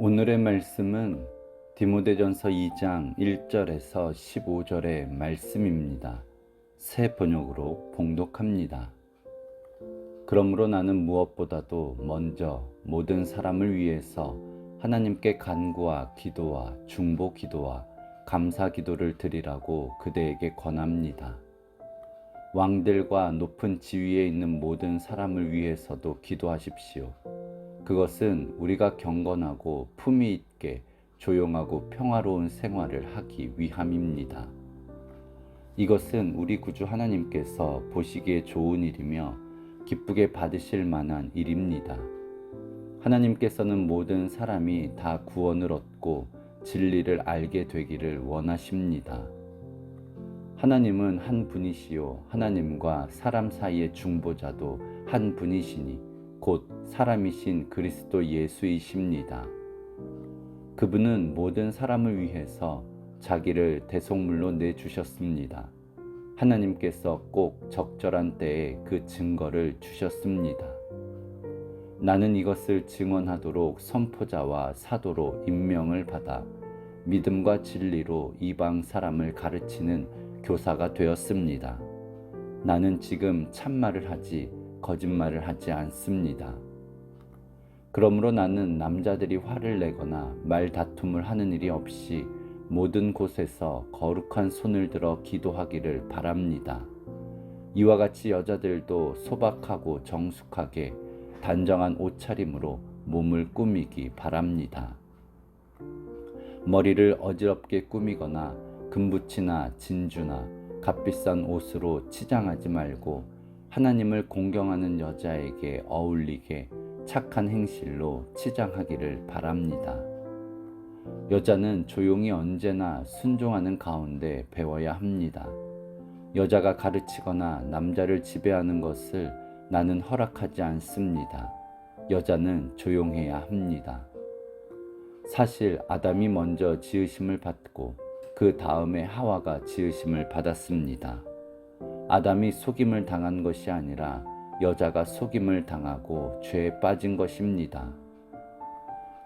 오늘의 말씀은 디모데전서 2장 1절에서 15절의 말씀입니다. 새 번역으로 봉독합니다. 그러므로 나는 무엇보다도 먼저 모든 사람을 위해서 하나님께 간구와 기도와 중보 기도와 감사 기도를 드리라고 그대에게 권합니다. 왕들과 높은 지위에 있는 모든 사람을 위해서도 기도하십시오. 그것은 우리가 경건하고 품위 있게 조용하고 평화로운 생활을 하기 위함입니다. 이것은 우리 구주 하나님께서 보시기에 좋은 일이며 기쁘게 받으실 만한 일입니다. 하나님께서는 모든 사람이 다 구원을 얻고 진리를 알게 되기를 원하십니다. 하나님은 한 분이시요 하나님과 사람 사이의 중보자도 한 분이시니 곧 사람이신 그리스도 예수이십니다. 그분은 모든 사람을 위해서 자기를 대속물로 내주셨습니다. 하나님께서 꼭 적절한 때에 그 증거를 주셨습니다. 나는 이것을 증언하도록 선포자와 사도로 임명을 받아 믿음과 진리로 이방 사람을 가르치는 교사가 되었습니다. 나는 지금 참말을 하지 거짓말을 하지 않습니다. 그러므로 나는 남자들이 화를 내거나 말다툼을 하는 일이 없이 모든 곳에서 거룩한 손을 들어 기도하기를 바랍니다. 이와 같이 여자들도 소박하고 정숙하게 단정한 옷차림으로 몸을 꾸미기 바랍니다. 머리를 어지럽게 꾸미거나 금붙이나 진주나 값비싼 옷으로 치장하지 말고 하나님을 공경하는 여자에게 어울리게 착한 행실로 치장하기를 바랍니다. 여자는 조용히 언제나 순종하는 가운데 배워야 합니다. 여자가 가르치거나 남자를 지배하는 것을 나는 허락하지 않습니다. 여자는 조용해야 합니다. 사실 아담이 먼저 지으심을 받고 그 다음에 하와가 지으심을 받았습니다. 아담이 속임을 당한 것이 아니라 여자가 속임을 당하고 죄에 빠진 것입니다.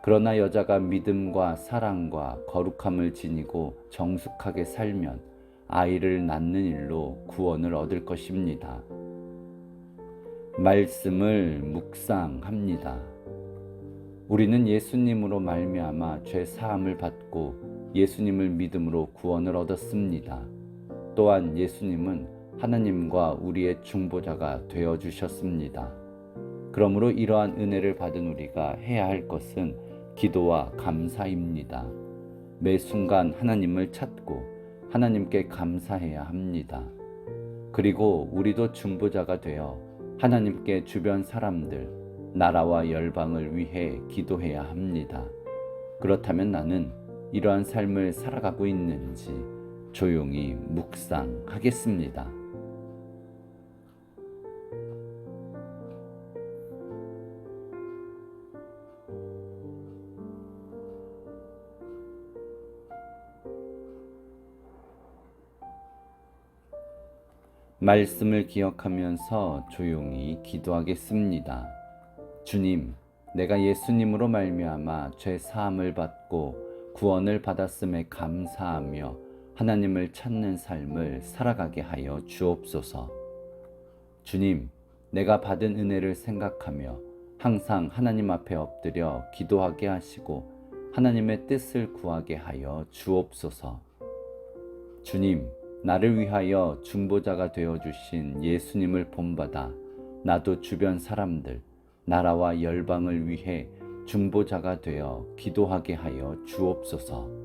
그러나 여자가 믿음과 사랑과 거룩함을 지니고 정숙하게 살면 아이를 낳는 일로 구원을 얻을 것입니다. 말씀을 묵상합니다. 우리는 예수님으로 말미암아 죄 사함을 받고 예수님을 믿음으로 구원을 얻었습니다. 또한 예수님은 하나님과 우리의 중보자가 되어 주셨습니다. 그러므로 이러한 은혜를 받은 우리가 해야 할 것은 기도와 감사입니다. 매 순간 하나님을 찾고 하나님께 감사해야 합니다. 그리고 우리도 중보자가 되어 하나님께 주변 사람들, 나라와 열방을 위해 기도해야 합니다. 그렇다면 나는 이러한 삶을 살아가고 있는지 조용히 묵상하겠습니다. 말씀을 기억하면서 조용히 기도하겠습니다. 주님, 내가 예수님으로 말미암아 죄 사함을 받고 구원을 받았음에 감사하며 하나님을 찾는 삶을 살아가게 하여 주옵소서. 주님, 내가 받은 은혜를 생각하며 항상 하나님 앞에 엎드려 기도하게 하시고 하나님의 뜻을 구하게 하여 주옵소서. 주님, 나를 위하여 중보자가 되어 주신 예수님을 본받아 나도 주변 사람들, 나라와 열방을 위해 중보자가 되어 기도하게 하여 주옵소서.